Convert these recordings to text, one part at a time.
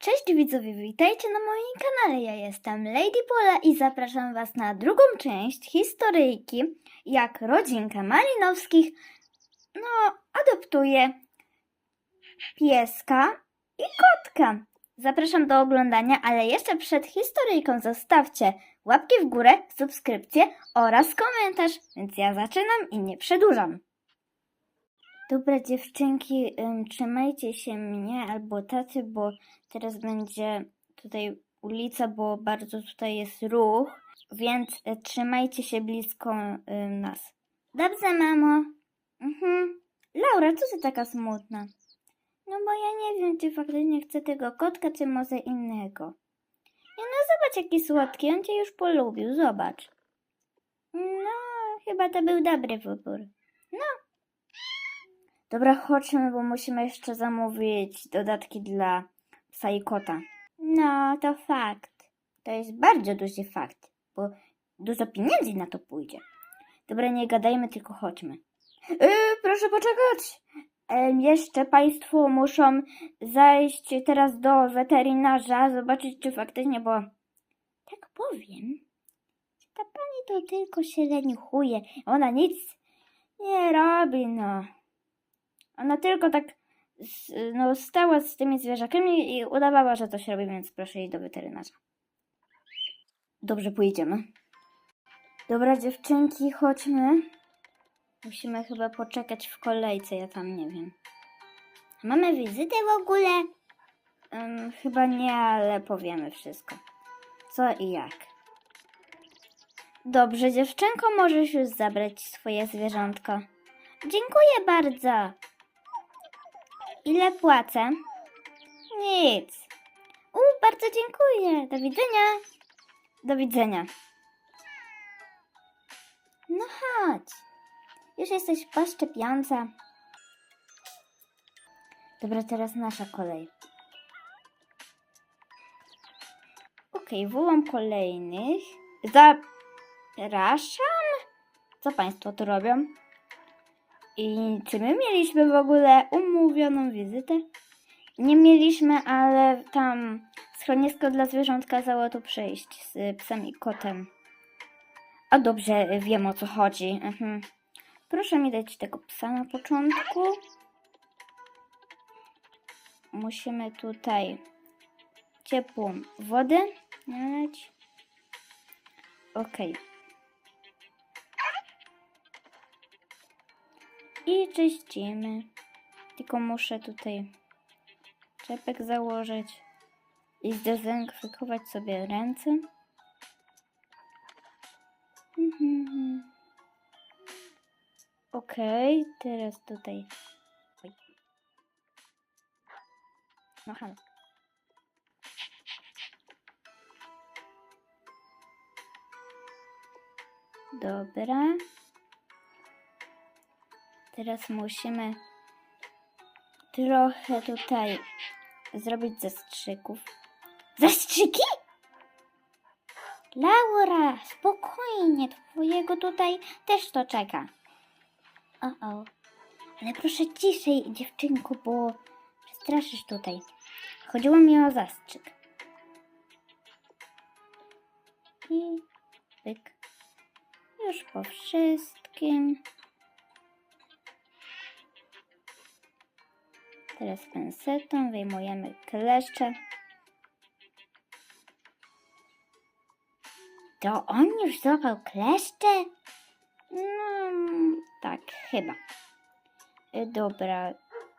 Cześć widzowie, witajcie na moim kanale. Ja jestem Lady Pola i zapraszam Was na drugą część historyjki, jak rodzinka Malinowskich no, adoptuje pieska i kotka. Zapraszam do oglądania, ale jeszcze przed historyjką zostawcie łapki w górę, subskrypcję oraz komentarz, więc ja zaczynam i nie przedłużam. Dobra dziewczynki, ym, trzymajcie się mnie albo taty, bo teraz będzie tutaj ulica, bo bardzo tutaj jest ruch, więc y, trzymajcie się blisko nas. Dobrze, mamo. Mhm. Laura, co ty taka smutna? No bo ja nie wiem, czy faktycznie chcę tego kotka, czy może innego. Nie no, zobacz jaki słodki, on cię już polubił, zobacz. No, chyba to był dobry wybór. No. Dobra, chodźmy, bo musimy jeszcze zamówić dodatki dla psa i kota. No, to fakt. To jest bardzo duży fakt, bo dużo pieniędzy na to pójdzie. Dobra, nie gadajmy, tylko chodźmy. Yy, proszę poczekać. E, jeszcze Państwo muszą zajść teraz do weterynarza, zobaczyć, czy faktycznie, bo tak powiem, ta pani to tylko się leniuchuje. Ona nic nie robi, no. Ona tylko tak no, stała z tymi zwierzakami i udawała, że coś robi, więc proszę jej do weterynarza. Dobrze, pójdziemy. Dobra, dziewczynki, chodźmy. Musimy chyba poczekać w kolejce, ja tam nie wiem. Mamy wizytę w ogóle? Ym, chyba nie, ale powiemy wszystko. Co i jak. Dobrze, dziewczynko, możesz już zabrać swoje zwierzątko. Dziękuję bardzo. Ile płacę? Nic. U, bardzo dziękuję. Do widzenia. Do widzenia. No chodź. Już jesteś po szczepionce. Dobra, teraz nasza kolej. Okej, wołam kolejnych. Zapraszam. Co Państwo tu robią? I czy my mieliśmy w ogóle umówioną wizytę? Nie mieliśmy, ale tam schronisko dla zwierząt kazało tu przyjść z psem i kotem. A dobrze, wiem o co chodzi. Mhm. Proszę mi dać tego psa na początku. Musimy tutaj ciepłą wodę nalać. Okej. I czyścimy. Tylko muszę tutaj czepek założyć i zdezynfekować sobie ręce. Mhm. Okej, teraz tutaj. No halo. Dobra. Teraz musimy trochę tutaj zrobić zastrzyków. Zastrzyki? Laura, spokojnie, twojego tutaj też to czeka. O, o. Ale proszę ciszej, dziewczynko, bo przestraszysz tutaj. Chodziło mi o zastrzyk. I pyk. Już po wszystkim. Teraz pensetą wyjmujemy kleszcze. To on już złapał kleszcze? No, tak, chyba. Dobra,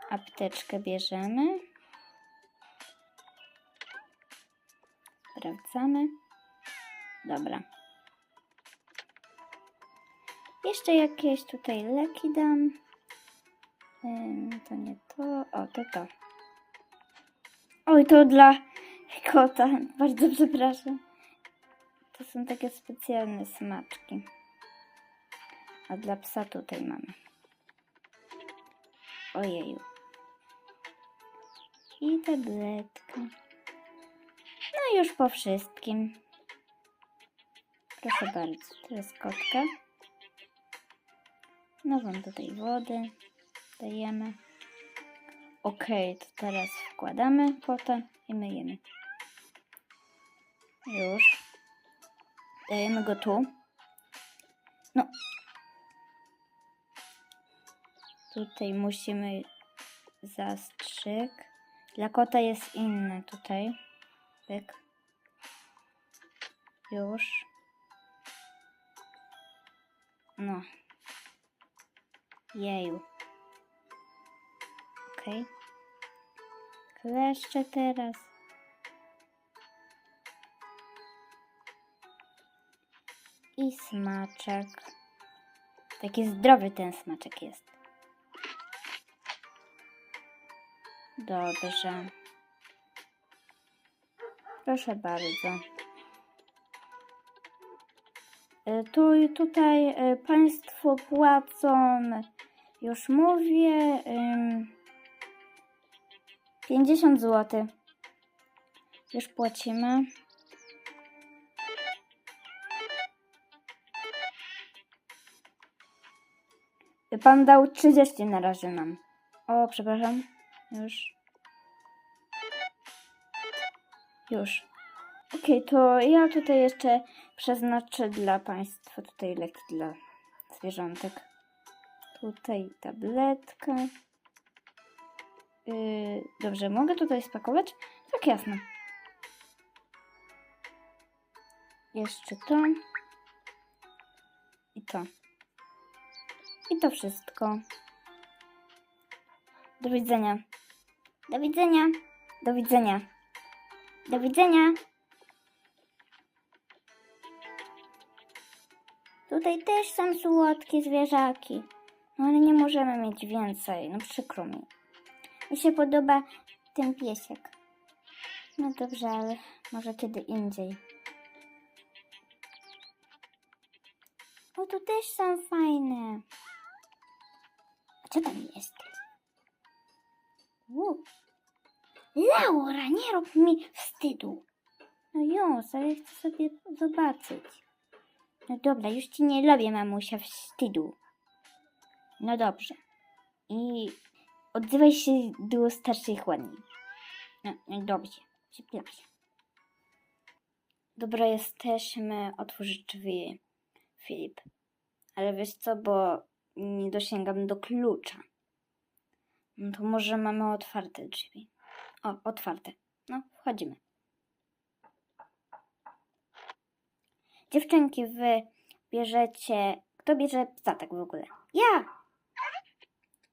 apteczkę bierzemy. Sprawdzamy. Dobra. Jeszcze jakieś tutaj leki dam. To nie to. O, to to. Oj, to dla kota. Bardzo przepraszam. To są takie specjalne smaczki. A dla psa tutaj mamy. Ojeju. I tabletka. No już po wszystkim. Proszę bardzo. Teraz kotka. Nową tutaj wodę dajemy. Ok, to teraz wkładamy kota i myjemy. Już. Dajemy go tu. No. Tutaj musimy zastrzyk. Dla kota jest inny tutaj. Pyk. Już. No. Jeju. Okej. Kleszcze teraz. I smaczek. Taki zdrowy ten smaczek jest. Dobrze. Proszę bardzo. E, Tu i tutaj e, Państwo płacą, już mówię, 50 zł. Już płacimy. Pan dał 30 na razie nam. O, przepraszam. Już. Już. Okej, to ja tutaj jeszcze przeznaczę dla Państwa tutaj leki dla zwierzątek. Tutaj tabletka. Yy, dobrze, mogę tutaj spakować? Tak, jasne. Jeszcze to. I to. I to wszystko. Do widzenia. Do widzenia. Do widzenia. Do widzenia. Tutaj też są słodkie zwierzaki. No ale nie możemy mieć więcej. No przykro mi. Mi się podoba ten piesiek. No dobrze, ale może kiedy indziej. O, tu też są fajne. A co tam jest? U. Laura, nie rób mi wstydu. No już, ale chcę sobie zobaczyć. No dobra, już ci nie robię, mamusia, wstydu. No dobrze. I odzywaj się do starszych ładniej. No, dobrze. Przepraszam. Dobra, jesteśmy. Otworzyć drzwi, Filip. Ale wiesz co, bo nie dosięgam do klucza. No to może mamy otwarte drzwi. O, otwarte. No, wchodzimy. Dziewczynki, wy bierzecie... Kto bierze psa tak w ogóle? Ja!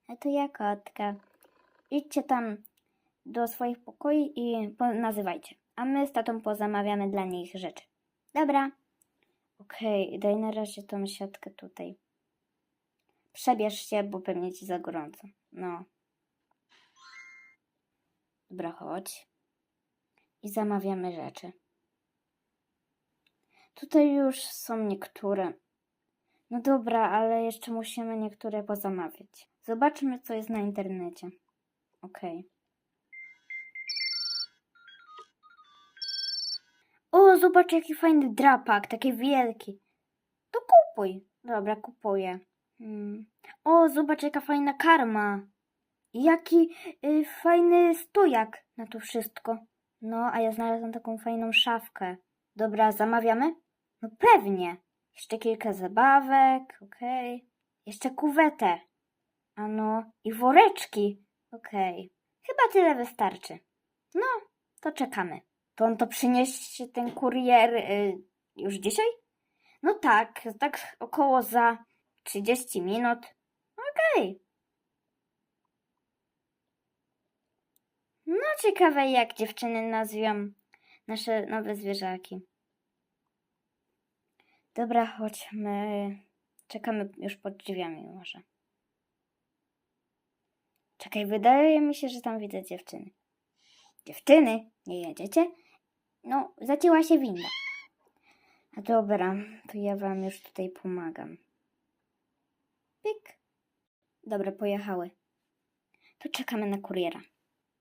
A to ja kotka. Idźcie tam do swoich pokoi i nazywajcie. A my z tatą pozamawiamy dla nich rzeczy. Dobra. Okej, daj na razie tą siatkę tutaj. Przebierz się, bo pewnie ci za gorąco. No. Dobra, chodź. I zamawiamy rzeczy. Tutaj już są niektóre. No dobra, ale jeszcze musimy niektóre pozamawiać. Zobaczmy, co jest na internecie. Okej. O, zobacz, jaki fajny drapak, taki wielki. To kupuj. Dobra, kupuję. Hmm. O, zobacz, jaka fajna karma. Jaki y, fajny stojak na to wszystko. No, a ja znalazłam taką fajną szafkę. Dobra, zamawiamy? No pewnie. Jeszcze kilka zabawek, okej. Jeszcze kuwetę. Ano, i woreczki. Okej. Chyba tyle wystarczy. No, to czekamy. To on to przyniesie ten kurier y, już dzisiaj? No tak, tak około za 30 minut. Okej. No ciekawe jak dziewczyny nazwią nasze nowe zwierzaki. Dobra, chodźmy. Czekamy już pod drzwiami może. Czekaj, wydaje mi się, że tam widzę dziewczyny. Dziewczyny, nie jedziecie? No, zacięła się winda. A dobra, to ja wam już tutaj pomagam. Pik. Dobra, pojechały. To czekamy na kuriera.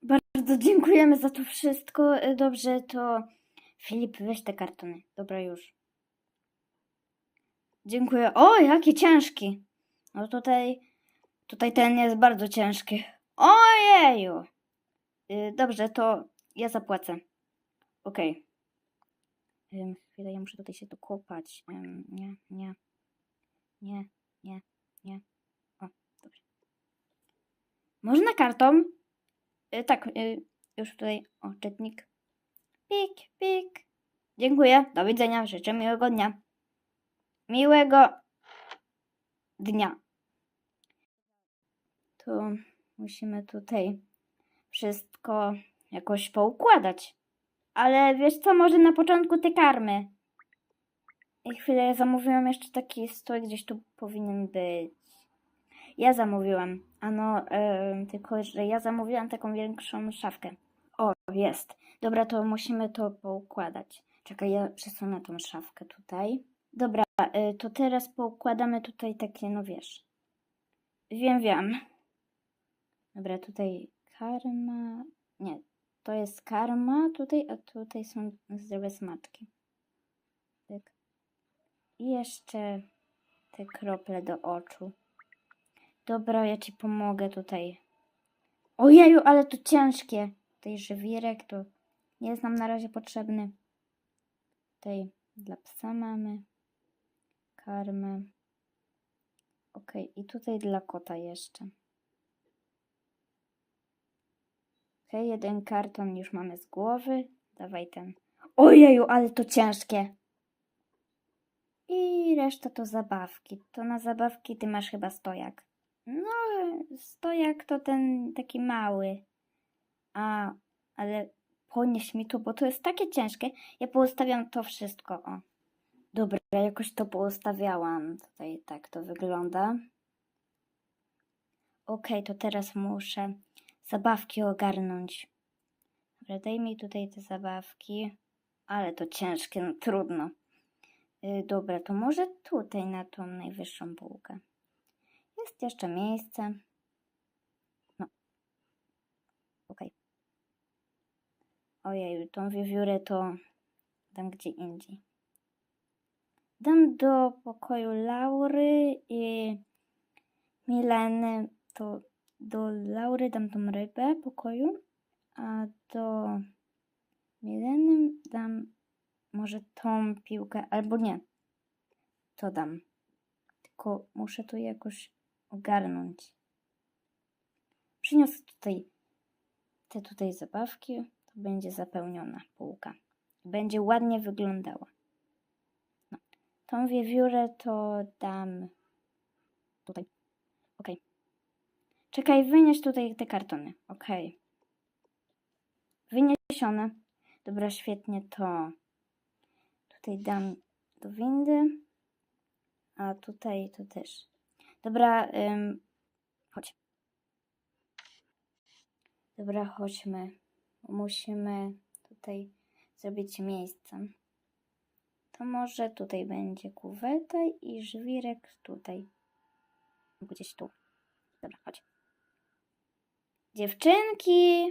Bardzo dziękujemy za to wszystko. Y, Dobrze, to Filip, weź te kartony. Dobra, już. Dziękuję. O, jakie ciężki. No tutaj, tutaj ten jest bardzo ciężki. Ojeju. Y, Dobrze, to ja zapłacę. Okej. Ym, chwilę, ja muszę tutaj się dokopać. Ym, nie, nie. Nie, nie, nie. O, dobrze. Można kartą? Y, tak, y, już tutaj. O, czytnik. Pik, pik. Dziękuję. Do widzenia. Życzę miłego dnia. Miłego dnia. To musimy tutaj wszystko jakoś poukładać. Ale wiesz co, może na początku te karmy. I chwilę, zamówiłam jeszcze taki stół, gdzieś tu powinien być. Ja zamówiłam. Ano, em, tylko że ja zamówiłam taką większą szafkę. O, jest. Dobra, to musimy to poukładać. Czekaj, ja przesunę tą szafkę tutaj. Dobra, y, to teraz poukładamy tutaj takie, no wiesz. Wiem, wiem. Dobra, tutaj karma. Nie, to jest karma tutaj, a tutaj są zdrowe smaczki. Tak. I jeszcze te krople do oczu. Dobra, ja ci pomogę tutaj. Ojeju, ale to ciężkie. Tutaj żywirek to nie jest nam na razie potrzebny. Tutaj dla psa mamy karmę. Ok, i tutaj dla kota jeszcze. Ok, jeden karton już mamy z głowy. Dawaj ten. Ojeju, ale to ciężkie. I reszta to zabawki. To na zabawki ty masz chyba stojak. No, stojak to ten taki mały. A, ale ponieś mi to, bo to jest takie ciężkie. Ja poustawiam to wszystko. O. Dobra, jakoś to poustawiałam. Tutaj tak to wygląda. Okej, to teraz muszę zabawki ogarnąć. Dobra, daj mi tutaj te zabawki. Ale to ciężkie, no trudno. Y, dobra, to może tutaj na tą najwyższą półkę. Jest jeszcze miejsce. No. Okej. Ojej, tą wiewiórę to dam gdzie indziej. Dam do pokoju Laury i Mileny. To do Laury dam tą rybę pokoju, a do Mileny dam może tą piłkę, albo nie. To dam. Tylko muszę to jakoś ogarnąć. Przyniosę tutaj te tutaj zabawki, to będzie zapełniona półka. Będzie ładnie wyglądała. No. Tą wiewiórę to dam tutaj. Ok. Czekaj, wynieś tutaj te kartony. Ok. Wyniesione. Dobra, świetnie to. Tutaj dam do windy. A tutaj to też. Dobra, ym, chodź. Dobra, chodźmy. Musimy tutaj zrobić miejsce. To może tutaj będzie kuweta i żwirek tutaj. Gdzieś tu. Dobra, chodź. Dziewczynki!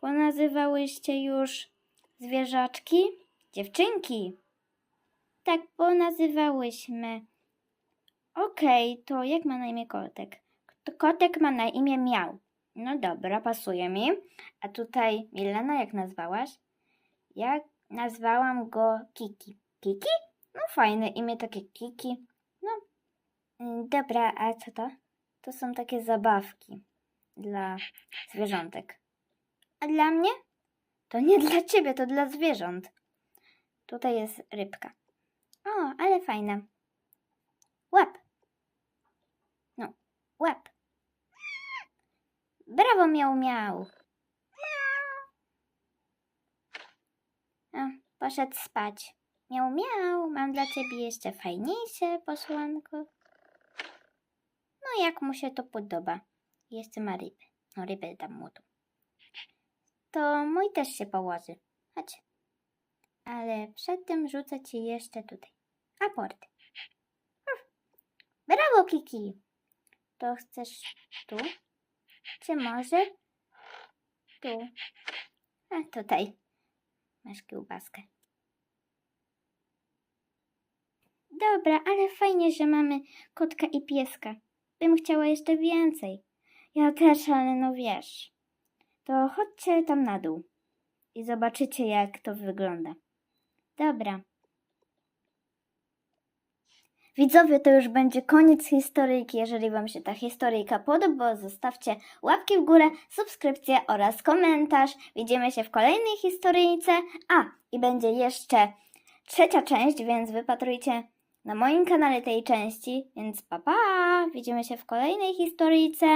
Ponazywałyście już zwierzaczki? Dziewczynki! Tak, ponazywałyśmy. Okej, to jak ma na imię kotek? Kotek ma na imię Miał. No dobra, pasuje mi. A tutaj Milena, jak nazwałaś? Ja nazwałam go Kiki. Kiki? No fajne imię takie Kiki. No, mm, dobra, a co to? To są takie zabawki dla zwierzątek. A dla mnie? To nie dla ciebie, to dla zwierząt. Tutaj jest rybka. O, ale fajna. Łap. No, łap. Brawo, miał, miał. A, poszedł spać. Miał, miał, mam dla ciebie jeszcze fajniejsze posłanko. No, jak mu się to podoba. Jeszcze ma rybę. No, rybę dam mu tu. To mój też się położy. Chodź. Ale przed tym rzucę ci jeszcze tutaj. Aport. Brawo, Kiki. To chcesz tu? Czy może tu? A tutaj. Masz kiełbaskę. Dobra, ale fajnie, że mamy kotka i pieska. Bym chciała jeszcze więcej. Ja też, ale no wiesz. To chodźcie tam na dół. i zobaczycie, jak to wygląda. Dobra. Widzowie, to już będzie koniec historyjki. Jeżeli Wam się ta historyjka podoba, zostawcie łapki w górę, subskrypcję oraz komentarz. Widzimy się w kolejnej historyjce. A, i będzie jeszcze trzecia część, więc wypatrujcie na moim kanale tej części. Więc pa pa! Widzimy się w kolejnej historyjce.